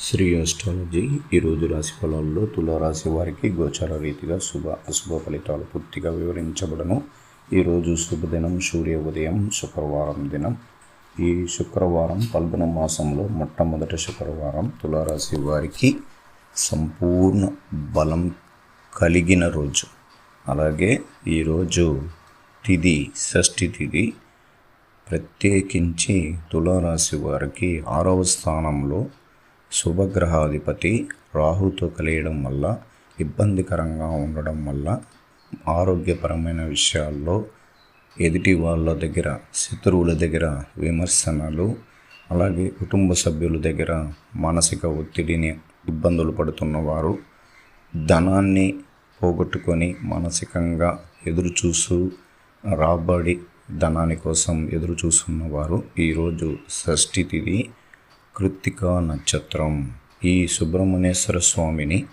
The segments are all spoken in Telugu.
శ్రీ అస్ట్రాలజీ ఈరోజు రాశి ఫలాల్లో తులారాశి వారికి గోచార రీతిగా శుభ అశుభ ఫలితాలు పూర్తిగా వివరించబడను. ఈరోజు శుభదినం సూర్య ఉదయం శుక్రవారం దినం. ఈ శుక్రవారం పల్గొన మాసంలో మొట్టమొదటి శుక్రవారం తులారాశి వారికి సంపూర్ణ బలం కలిగిన రోజు. అలాగే ఈరోజు తిది షష్ఠి తిది ప్రత్యేకించి తులారాశి వారికి ఆరవ స్థానంలో శుభగ్రహాధిపతి రాహుతో కలియడం వల్ల ఇబ్బందికరంగా ఉండడం వల్ల ఆరోగ్యపరమైన విషయాల్లో ఎదుటి వాళ్ళ దగ్గర శత్రువుల దగ్గర విమర్శనలు అలాగే కుటుంబ సభ్యుల దగ్గర మానసిక ఒత్తిడిని ఇబ్బందులు పడుతున్నవారు ధనాన్ని పోగొట్టుకొని మానసికంగా ఎదురు చూస్తూ రాబడి ధనాని కోసం ఎదురు చూస్తున్నవారు ఈరోజు షష్ఠి తిథి కృత్తికా నక్షత్రం. ఈ సుబ్రహ్మణ్యేశ్వర స్వామిని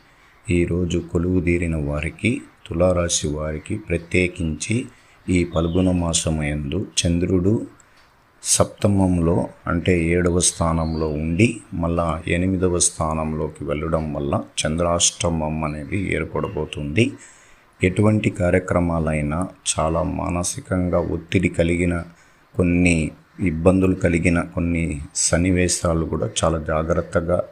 ఈరోజు కొలువుదీరిన వారికి తులారాశి వారికి ప్రత్యేకించి ఈ పల్గుణ మాసమయందు చంద్రుడు సప్తమంలో అంటే ఏడవ స్థానంలో ఉండి మళ్ళా ఎనిమిదవ స్థానంలోకి వెళ్ళడం వల్ల చంద్రాష్టమం అనేది ఏర్పడబోతుంది. ఎటువంటి కార్యక్రమాలైనా చాలా మానసికంగా ఒత్తిడి కలిగిన కొన్ని ఇబ్బందులు కలిగిన కొన్ని సన్నివేశాలు కూడా చాలా జాగ్రత్తగా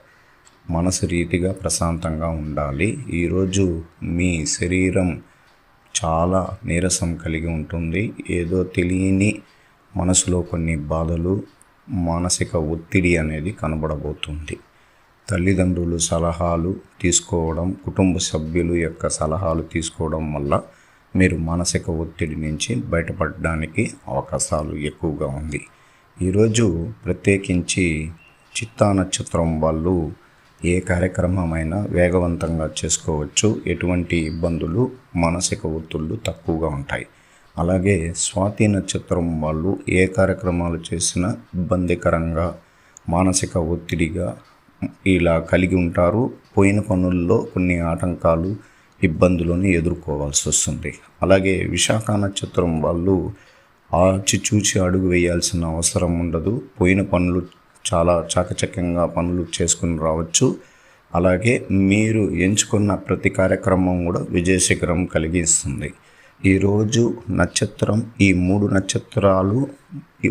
మనసు రీతిగా ప్రశాంతంగా ఉండాలి. ఈరోజు మీ శరీరం చాలా నీరసం కలిగి ఉంటుంది. ఏదో తెలియని మనసులో కొన్ని బాధలు మానసిక ఒత్తిడి అనేది కనబడబోతుంది. తల్లిదండ్రులు సలహాలు తీసుకోవడం కుటుంబ సభ్యులు యొక్క సలహాలు తీసుకోవడం వల్ల మీరు మానసిక ఒత్తిడి నుంచి బయటపడడానికి అవకాశాలు ఎక్కువగా ఉంది. ఈరోజు ప్రత్యేకించి చిత్తా నక్షత్రం వాళ్ళు ఏ కార్యక్రమమైనా వేగవంతంగా చేసుకోవచ్చు. ఎటువంటి ఇబ్బందులు మానసిక ఒత్తిళ్ళు తక్కువగా ఉంటాయి. అలాగే స్వాతి నక్షత్రం వాళ్ళు ఏ కార్యక్రమాలు చేసినా ఇబ్బందికరంగా మానసిక ఒత్తిడిగా ఇలా కలిగి ఉంటారు. పోయిన పనుల్లో కొన్ని ఆటంకాలు ఇబ్బందులను ఎదుర్కోవాల్సి వస్తుంది. అలాగే విశాఖ నక్షత్రం వాళ్ళు ఆచి చూచి అడుగు వేయాల్సిన అవసరం ఉండదు. పోయిన పనులు చాలా చాకచక్యంగా పనులు చేసుకుని రావచ్చు. అలాగే మీరు ఎంచుకున్న ప్రతి కార్యక్రమం కూడా విజయశిఖరం కలిగిస్తుంది. ఈరోజు నక్షత్రం ఈ మూడు నక్షత్రాలు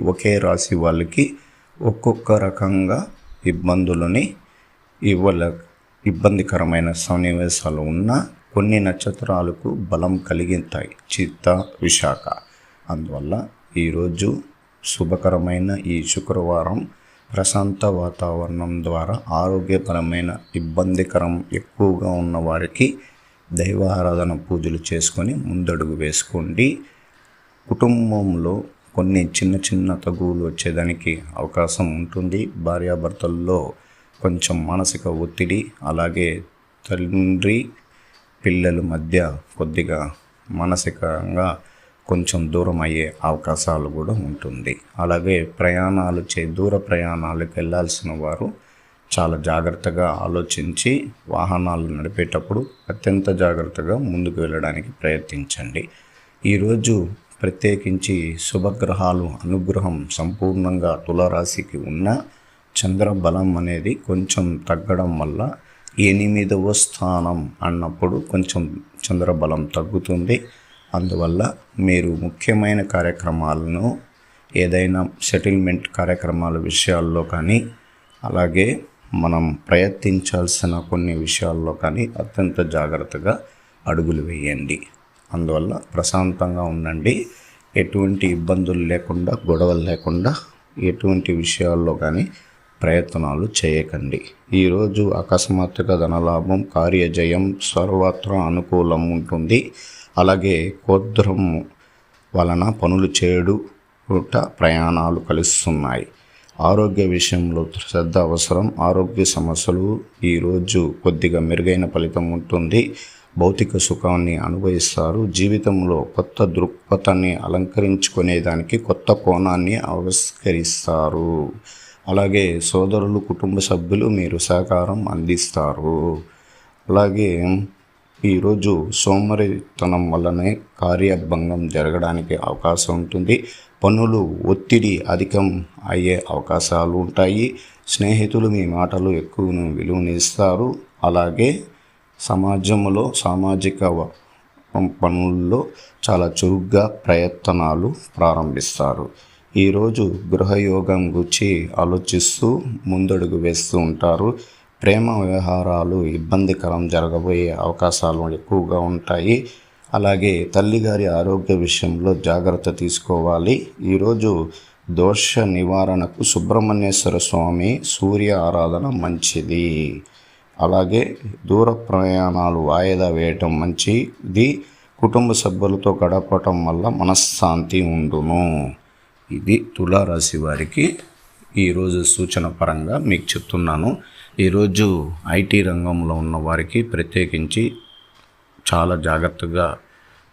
ఒకే రాశి వాళ్ళకి ఒక్కొక్క రకంగా ఇబ్బందులని ఇవ్వల ఇబ్బందికరమైన సన్నివేశాలు ఉన్న కొన్ని నక్షత్రాలకు బలం కలిగిస్తాయి చిత్త విశాఖ. అందువల్ల ఈరోజు శుభకరమైన ఈ శుక్రవారం ప్రశాంత వాతావరణం ద్వారా ఆరోగ్యపరమైన ఇబ్బందికరం ఎక్కువగా ఉన్న వారికి దైవారాధన పూజలు చేసుకొని ముందడుగు వేసుకోండి. కుటుంబంలో కొన్ని చిన్న చిన్న తగువులు వచ్చేదానికి అవకాశం ఉంటుంది. భార్యాభర్తల్లో కొంచెం మానసిక ఒత్తిడి అలాగే తండ్రి పిల్లల మధ్య కొద్దిగా మానసికంగా కొంచెం దూరం అయ్యే అవకాశాలు కూడా ఉంటుంది. అలాగే ప్రయాణాలు చే దూర ప్రయాణాలకు వెళ్ళాల్సిన వారు చాలా జాగ్రత్తగా ఆలోచించి వాహనాలు నడిపేటప్పుడు అత్యంత జాగ్రత్తగా ముందుకు వెళ్ళడానికి ప్రయత్నించండి. ఈరోజు ప్రత్యేకించి శుభగ్రహాలు అనుగ్రహం సంపూర్ణంగా తులరాశికి ఉన్న చంద్రబలం అనేది కొంచెం తగ్గడం వల్ల ఎనిమిదవ స్థానం అన్నప్పుడు కొంచెం చంద్రబలం తగ్గుతుంది. అందువల్ల మీరు ముఖ్యమైన కార్యక్రమాలను ఏదైనా సెటిల్మెంట్ కార్యక్రమాల విషయాల్లో కానీ అలాగే మనం ప్రయత్నించాల్సిన కొన్ని విషయాల్లో కానీ అత్యంత జాగ్రత్తగా అడుగులు వేయండి. అందువల్ల ప్రశాంతంగా ఉండండి. ఎటువంటి ఇబ్బందులు లేకుండా గొడవలు లేకుండా ఎటువంటి విషయాల్లో కానీ ప్రయత్నాలు చేయకండి. ఈరోజు అకస్మాత్తుగా ధనలాభం కార్యజయం సర్వత్రా అనుకూలం ఉంటుంది. అలాగే కోద్రం వలన పనులు చేయడు ప్రయాణాలు కలుస్తున్నాయి. ఆరోగ్య విషయంలో శ్రద్ధ అవసరం. ఆరోగ్య సమస్యలు ఈరోజు కొద్దిగా మెరుగైన ఫలితం ఉంటుంది. భౌతిక సుఖాన్ని అనుభవిస్తారు. జీవితంలో కొత్త దృక్పథాన్ని అలంకరించుకునేదానికి కొత్త కోణాన్ని ఆవిష్కరిస్తారు. అలాగే సోదరులు కుటుంబ సభ్యులు మీరు సహకారం అందిస్తారు. అలాగే ఈరోజు సోమరితనం వల్లనే కార్యభంగం జరగడానికి అవకాశం ఉంటుంది. పనులు ఒత్తిడి అధికం అయ్యే అవకాశాలు ఉంటాయి. స్నేహితులు మీ మాటలు ఎక్కువ విలువనిస్తారు. అలాగే సమాజంలో సామాజిక పనుల్లో చాలా చురుగ్గా ప్రయత్నాలు ప్రారంభిస్తారు. ఈరోజు గృహయోగం గురించి ఆలోచిస్తూ ముందడుగు వేస్తూ ఉంటారు. ప్రేమ వ్యవహారాలు ఇబ్బందికరం జరగబోయే అవకాశాలు ఎక్కువగా ఉంటాయి. అలాగే తల్లిగారి ఆరోగ్య విషయంలో జాగ్రత్త తీసుకోవాలి. ఈరోజు దోష నివారణకు సుబ్రహ్మణ్యేశ్వర స్వామి సూర్య ఆరాధన మంచిది. అలాగే దూర ప్రయాణాలు వాయిదా వేయటం మంచిది. కుటుంబ సభ్యులతో గడపటం వల్ల మనశ్శాంతి ఉండును. ఇది తులారాశి వారికి ఈరోజు సూచన పరంగా మీకు చెప్తున్నాను. ఈరోజు ఐటీ రంగంలో ఉన్న వారికి ప్రత్యేకించి చాలా జాగ్రత్తగా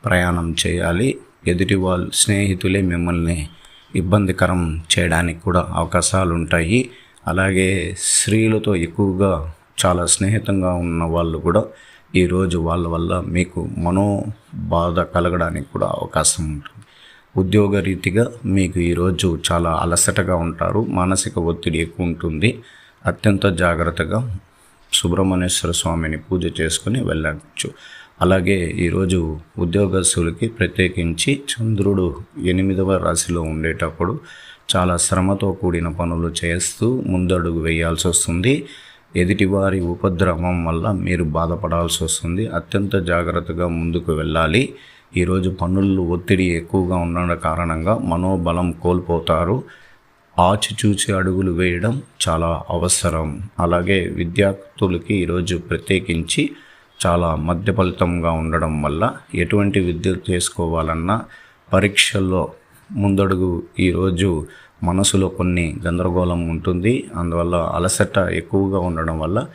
ప్రయాణం చేయాలి. ఎదుటి వాళ్ళు స్నేహితులే మిమ్మల్ని ఇబ్బందికరం చేయడానికి కూడా అవకాశాలు ఉంటాయి. అలాగే స్త్రీలతో ఎక్కువగా చాలా స్నేహితంగా ఉన్న వాళ్ళు కూడా ఈరోజు వాళ్ళ వల్ల మీకు మనోబాధ కలగడానికి కూడా అవకాశం ఉంటుంది. ఉద్యోగ రీతిగా మీకు ఈరోజు చాలా అలసటగా ఉంటారు మానసిక ఒత్తిడి ఎక్కువ ఉంటుంది. అత్యంత జాగ్రత్తగా సుబ్రహ్మణ్యేశ్వర స్వామిని పూజ చేసుకుని వెళ్ళచ్చు. అలాగే ఈరోజు ఉద్యోగస్తులకి ప్రత్యేకించి చంద్రుడు ఎనిమిదవ రాశిలో ఉండేటప్పుడు చాలా శ్రమతో కూడిన పనులు చేస్తూ ముందడుగు వేయాల్సి వస్తుంది. ఎదుటివారి ఉపద్రవం వల్ల మీరు బాధపడాల్సి వస్తుంది. అత్యంత జాగ్రత్తగా ముందుకు వెళ్ళాలి. ఈరోజు పనులు ఒత్తిడి ఎక్కువగా ఉన్న కారణంగా మనోబలం కోల్పోతారు. ఆచిచూచి అడుగులు వేయడం చాలా అవసరం. అలాగే విద్యార్థులకి ఈరోజు ప్రత్యేకించి చాలా మధ్య ఫలితంగా ఉండడం వల్ల ఎటువంటి విద్యలు చేసుకోవాలన్నా పరీక్షల్లో ముందడుగు ఈరోజు మనసులో కొన్ని గందరగోళం ఉంటుంది. అందువల్ల అలసట ఎక్కువగా ఉండడం వల్ల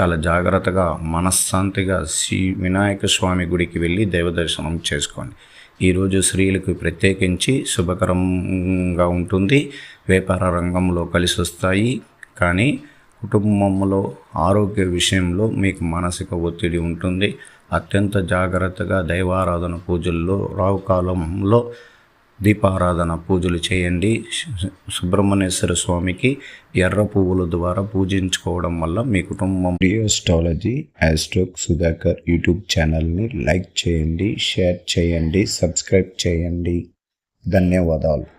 చాలా జాగ్రత్తగా మనశ్శాంతిగా శ్రీ వినాయక స్వామి గుడికి వెళ్ళి దైవదర్శనం చేసుకోండి. ఈరోజు స్త్రీలకు ప్రత్యేకించి శుభకరంగా ఉంటుంది. వ్యాపార రంగంలో కలిసి వస్తాయి. కానీ కుటుంబంలో ఆరోగ్య విషయంలో మీకు మానసిక ఒత్తిడి ఉంటుంది. అత్యంత జాగ్రత్తగా దైవారాధన పూజల్లో రావు కాలంలో దీపారాధన పూజలు చేయండి. సుబ్రహ్మణ్యేశ్వర స్వామికి ఎర్ర పువ్వుల ద్వారా పూజించుకోవడం వల్ల మీ కుటుంబం రియోస్టాలజీ యాస్ట్రోక్ సుధాకర్ యూట్యూబ్ ఛానల్ని లైక్ చేయండి షేర్ చేయండి సబ్స్క్రైబ్ చేయండి. ధన్యవాదాలు.